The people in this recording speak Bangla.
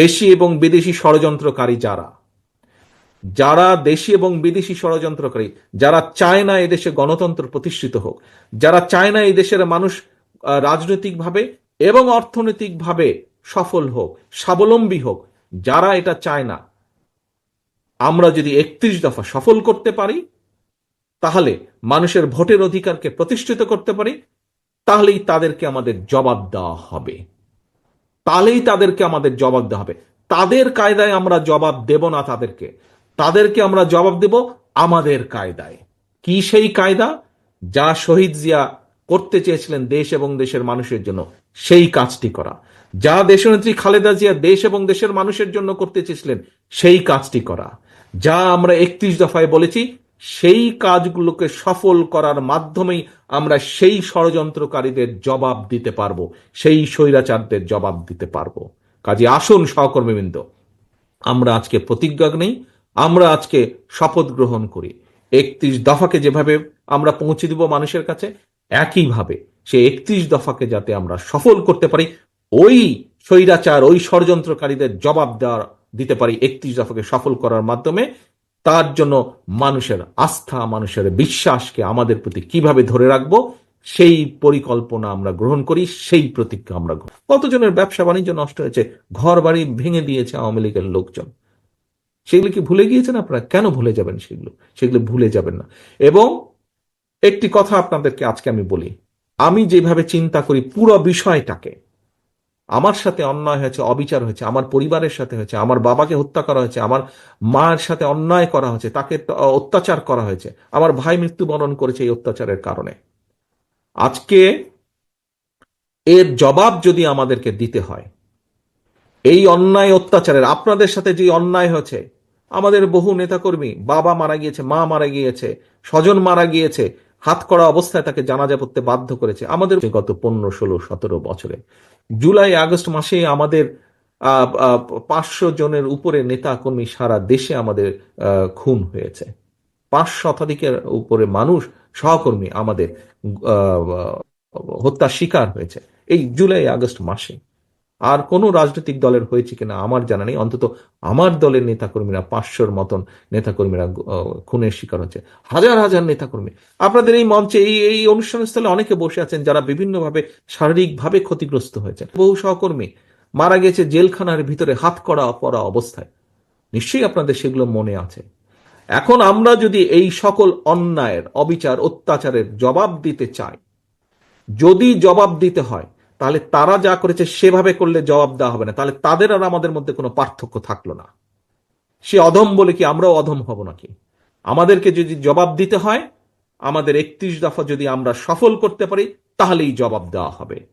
দেশি এবং বিদেশি ষড়যন্ত্রকারী যারা? যারা দেশি এবং বিদেশি ষড়যন্ত্রকারী, যারা চায় না এদেশে গণতন্ত্র প্রতিষ্ঠিত হোক, যারা চায় না এই দেশের মানুষ রাজনৈতিকভাবে এবং অর্থনৈতিকভাবে সফল হোক, স্বাবলম্বী হোক, যারা এটা চায় না, আমরা যদি একত্রিশ দফা সফল করতে পারি, তাহলে মানুষের ভোটের অধিকারকে প্রতিষ্ঠিত করতে পারি, তাহলেই তাদেরকে আমাদের জবাব দেওয়া হবে। তাহলেই তাদেরকে আমাদের জবাব দেওয়া হবে। তাদের কায়দায় আমরা জবাব দেব না তাদেরকে। তাদেরকে আমরা জবাব দেব আমাদের কায়দায়। কি সেই কায়দা? যা শহীদ জিয়া করতে চেয়েছিলেন দেশ এবং দেশের মানুষের জন্য, সেই কাজটি করা। যা দেশনেত্রী খালেদা জিয়া দেশ এবং দেশের মানুষের জন্য করতে চেয়েছিলেন, সেই কাজটি করা। যা আমরা একত্রিশ দফায় বলেছি সেই কাজগুলোকে সফল করার মাধ্যমেই আমরা সেই ষড়যন্ত্রকারীদের জবাব দিতে পারব, সেই স্বৈরাচারদের জবাব দিতে পারব। কাজে আসুন সহকর্মীবৃন্দ, আমরা আজকে প্রতিজ্ঞা নেই, আমরা আজকে শপথ গ্রহণ করি। একত্রিশ দফাকে যেভাবে আমরা পৌঁছে দিব মানুষের কাছে, একইভাবে সে একত্রিশ দফাকে যাতে আমরা সফল করতে পারি, ওই স্বৈরাচার, ওই ষড়যন্ত্রকারীদের জবাব দেওয়ার, দিতে পারি একত্রিশ দফাকে সফল করার মাধ্যমে। তার জন্য মানুষের আস্থা, মানুষের বিশ্বাসকে আমাদের প্রতি কীভাবে ধরে রাখব, সেই পরিকল্পনা আমরা গ্রহণ করি, সেই প্রতিজ্ঞা আমরা কতজনের ব্যবসা বাণিজ্য নষ্ট হয়েছে ঘর বাড়ি ভেঙে দিয়েছে আওয়ামী লীগের লোকজন? সেগুলি কি ভুলে গিয়েছেন আপনারা? কেন ভুলে যাবেন সেগুলো? সেগুলো ভুলে যাবেন না। এবং একটি কথা আপনাদেরকে আজকে আমি বলি। আমি যেভাবে চিন্তা করি পুরো বিষয়টাকে আমার সাথে অন্যায় হয়েছে, অবিচার হয়েছে, আমার পরিবারের সাথে হয়েছে, আমার বাবাকে হত্যা করা হয়েছে, আমার মায়ের সাথে অন্যায় করা হয়েছে, তাকে অত্যাচার করা হয়েছে, আমার ভাই মৃত্যুবরণ করেছে এই অত্যাচারের কারণে। আজকে এর জবাব যদি আমাদেরকে দিতে হয়, এই অন্যায় অত্যাচারের, আপনাদের সাথে যে অন্যায় হয়েছে, আমাদের বহু নেতাকর্মী, বাবা মারা গিয়েছে, মা মারা গিয়েছে, স্বজন মারা গিয়েছে হাত করা অবস্থায় তাকে জানাজা পড়তে বাধ্য করেছে। আমাদের গত পনেরো ষোলো সতেরো বছরে। জুলাই আগস্ট মাসে আমাদের পাঁচশো জনের উপরে নেতা কর্মী সারা দেশে আমাদের খুন হয়েছে। পাঁচ শতাধিকের উপরে মানুষ সহকর্মী আমাদের আহ, হত্যার শিকার হয়েছে। এই জুলাই আগস্ট মাসে। আর কোনো রাজনৈতিক দলের হয়েছে কিনা আমার জানা নেই। অন্তত আমার দলের নেতাকর্মীরা, পাঁচশোর মতন নেতাকর্মীরা খুনের শিকার হচ্ছে। হাজার হাজার নেতাকর্মী। আপনাদের এই মঞ্চে, এই এই অনুষ্ঠান স্থলে অনেকে বসে আছেন যারা বিভিন্নভাবে শারীরিকভাবে ক্ষতিগ্রস্ত হয়েছে বহু সহকর্মী মারা গেছে জেলখানার ভিতরে হাত করা পরা অবস্থায়। নিশ্চয়ই আপনাদের সেগুলো মনে আছে। এখন আমরা যদি এই সকল অন্যায়ের, অবিচার, অত্যাচারের জবাব দিতে চাই, যদি জবাব দিতে হয় তাহলে তারা যা করেছে সেভাবে করলে জবাব দেওয়া হবে না। তাহলে তাদের আর আমাদের মধ্যে কোনো পার্থক্য থাকল না। সে অধম বলে কি আমরাও অধম হব নাকি? আমাদেরকে যদি জবাব দিতে হয়, আমাদের একত্রিশ দফা যদি আমরা সফল করতে পারি, তাহলেই জবাব দেওয়া হবে।